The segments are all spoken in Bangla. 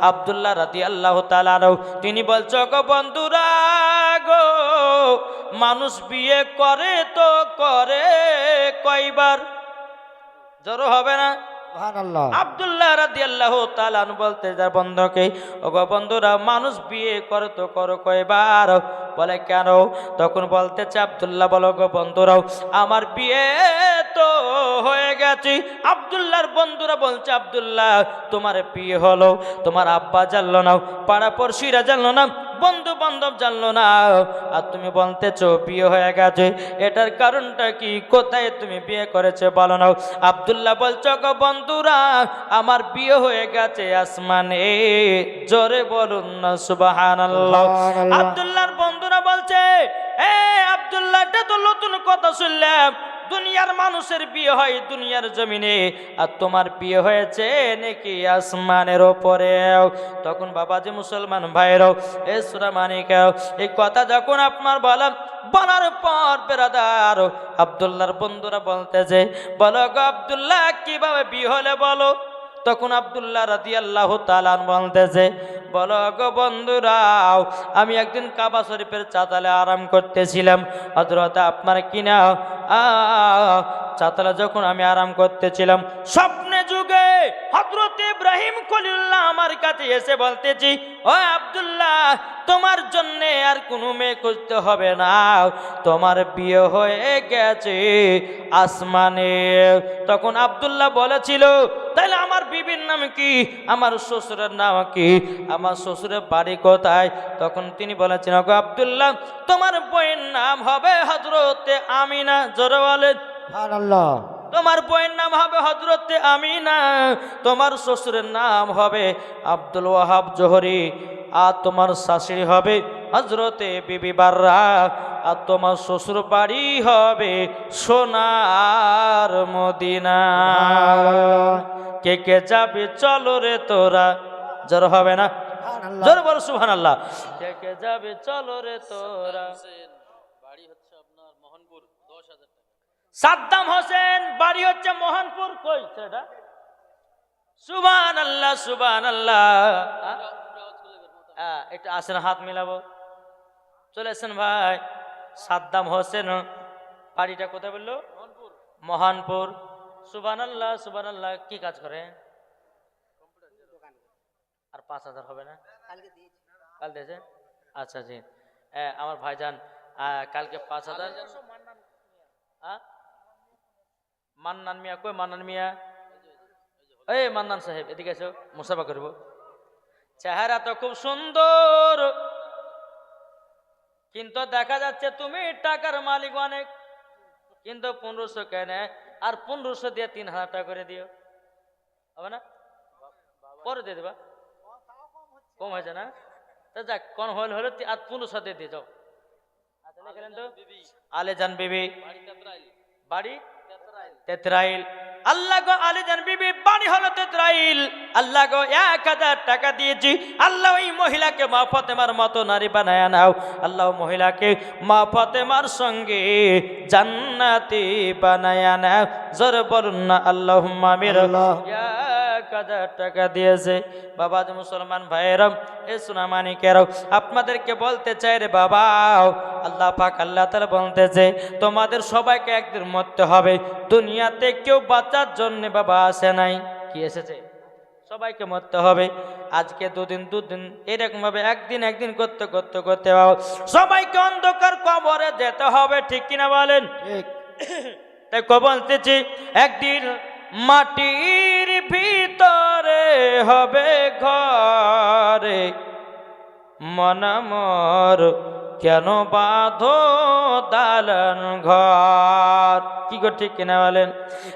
আবদুল্লাহ রাতি আল্লাহ তালানৌ তিনি বলছ গো বন্ধুরা গো মানুষ বিয়ে করে তো করে কয়বার? জড়ো হবে না? আবদুল্লাহ রাদি আল্লাহ তালান বলতে যার বন্ধকে ও বন্ধুরা মানুষ বিয়ে করে তো করো কয়বার? বলে কেন? তখন বলতেছে আবদুল্লাহ বলো গো বন্ধুরাও আমার বিয়ে তো হয়ে গেছে। আবদুল্লাহর বন্ধুরা বলছে আবদুল্লাহ তোমার বিয়ে হলো তোমার আব্বা জানলো না পাড়া পড়শিরা জানলো না বন্ধু বান্ধব জানলো না। আর তুমি বলতেছো বিয়ে হয়ে গেছে। এটার কারণটা কি? কোথায় তুমি বিয়ে করেছে বলো না আবদুল্লাহ বলছো গো বন্ধুরা আমার বিয়ে হয়ে গেছে আসমানে। জোরে বলুন না সুবহানাল্লাহ। সুবহানাল্লাহ। আবদুল্লাহর বন্ধুরা বলছে এ আবদুল্লাহ এটা তো নতুন কথা শুনলাম। দুনিয়ার মানুষের বিয়ে হয় দুনিয়ার জমিনে, আর তোমার বিয়ে হয়েছে নাকি আসমানের ওপরেও। তখন বাবা যে মুসলমান ভাইরাও এ সুরা মানিকাও, এই কথা যখন আপনার বলাম বলার পর বেরাদার আবদুল্লার বন্ধুরা বলতেছে, বলো গো আবদুল্লাহ, কীভাবে বিয়ে হলে বলো? তখন আবদুল্লাহ রাজি আল্লাহ তালান বলতেছে, বলো গো বন্ধুরাও, আমি একদিন কাবা শরীফের চাতালে আরাম করতেছিলাম। হজরত আপনার কিনা চাতালে যখন আমি আরাম করতেছিলাম, স্বপ্নে যুগে হজরত ইব্রাহিম খলিল্লাহ আমার কাছে এসে বলতেছি, ও আবদুল্লাহ, তোমার জন্যে আর কোনো মেয়ে খুঁজতে হবে না। তোমার বিয়ে হয়ে গেছে আসমানে। তখন আবদুল্লাহ বলেছিল তাহলে নাম কি? আমার শ্বশুরের নাম কি? আমার শ্বশুরের বাড়ি কোথায়? তখন তিনি বলেছেন গো আবদুল্লাহ তোমার বইয়ের নাম হবে হজরতে আমিনা জোরে বলেন তোমার বইয়ের নাম হবে হজরতে আমিনা তোমার শ্বশুরের নাম হবে আব্দুল ওয়াহাব জোহরি আর তোমার শাশুড়ি হবে হজরতে বিবি বাররা আর তোমার শ্বশুর বাড়ি হবে সোনার মদিনা। কে কে যাবে চলো রে তোরা। জোর হবে না? সুবহানাল্লাহ। জোর বলো সুহান আল্লাহ কে কে যাবে চলো রে তোরা। সাদ্দাম হোসেন বাড়ি হচ্ছে মোহনপুর কই সেটা? সুবান আল্লাহ সুবান আল্লাহ একটু আসেন হাত মিলাবো। চলে এসেন ভাই। সাদ্দাম হোসেন বাড়িটা কোথায় বলল? মোহনপুর। সুবান আল্লাহ সুবান আল্লাহ কি কাজ করে? আর পাঁচ হাজার হবে না? কাল দিয়েছে। আচ্ছা জি। আমার ভাইজান কালকে পাঁচ হাজার? মান্নান মিয়া কই মান্নান মিয়া? এই মান্নান সাহেব এদিকে এসো মুসাফা করব। চেহারা তো খুব সুন্দর। কিন্তু দেখা যাচ্ছে তুমি টাকার মালিক অনেক। কিন্তু পনেরোশো কেনে আর পনেরোশো দিয়ে তিন হাজার টাকা করে দিও। হবে না? পরে দিয়ে দেবা। কম হয়েছে না? তা যাক কম হল হলে আর পনেরোশো দিয়ে দিয়ে যাও। আলে জান আলেজান বিবি। বাড়ি? তেতরাইল। আল্লাহ গো আলেজান বিবি বাড়ি হলো তেতরাইল আল্লাহ গো এক হাজার টাকা দিয়েছি। আল্লাহ ওই মহিলাকে মা ফতেমার মতো নারী বানায় নাও। আল্লাহ মহিলাকে মা ফতেমার সঙ্গে জান্নাতি বানায় নাও। জোর বলুন না আল্লাহ মামির আল্লাহ। হাজার টাকা দিয়েছে। বাবা মুসলমান ভাইয়েরাম এ সুনামানিকেরাও আপনাদেরকে বলতে চাই রে বাবা আল্লাহ পাক আল্লাহ তালা বলতেছে তোমাদের সবাইকে একদিন মরতে হবে। দুনিয়াতে কেউ বাঁচার জন্য বাবা আসে নাই। কি এসেছে? সবাইকে মরতে হবে। আজকে দুদিন দুদিন এরকম ভাবে একদিন একদিন করতে করতে করতে বাবা সবাইকে অন্ধকার কবরে যেতে হবে ঠিক কিনা বলেন? ঠিক। তাই ক বলতেছি একদিন মাটির ভিতরে হবে ঘরে। মন মনামর কেন বাঁধো দালন ঘর? কি করে ঠিক কিনা বলেন?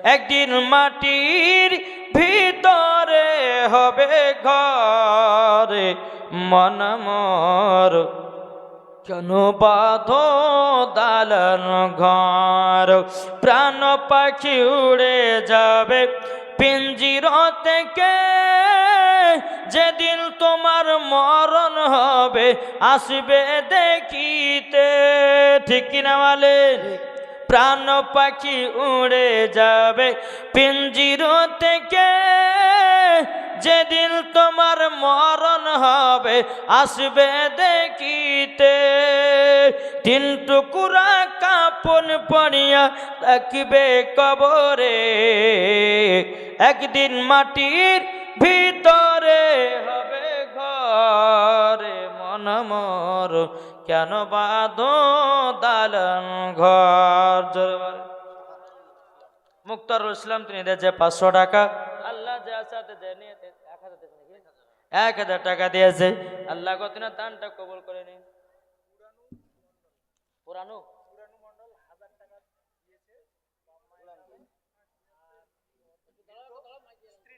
একদিন মাটির ভিতরে হবে ঘরে। মনামর কেন বাধ দালান ঘর? প্রাণ পাখি উড়ে যাবে পিঞ্জির থেকে যেদিন তোমার মরণ হবে, আসবে দেখিতে। ঠিক কিনা বলে প্রাণ পাখি উড়ে যাবে পিঞ্জির থেকে যেদিন তোমার মরণ হবে, আসবে দেখিতে। তিন টুকুরা কাপন পড়িয়া রাখবে কবরে। একদিন মাটির ভিতরে হবে ঘরে মন মর। কেন বাঁধো দালন ঘর? জোরে বলে। মুক্তারুল ইসলাম, তিনি দিয়েছে পাঁচশো টাকা। আল্লাহ যে আছে যে নিয়ে এক হাজার দিয়েছে নাকি? এক হাজার টাকা দিয়েছে। আল্লাহ কত না দানটা কবল করে নিন? পুরানো?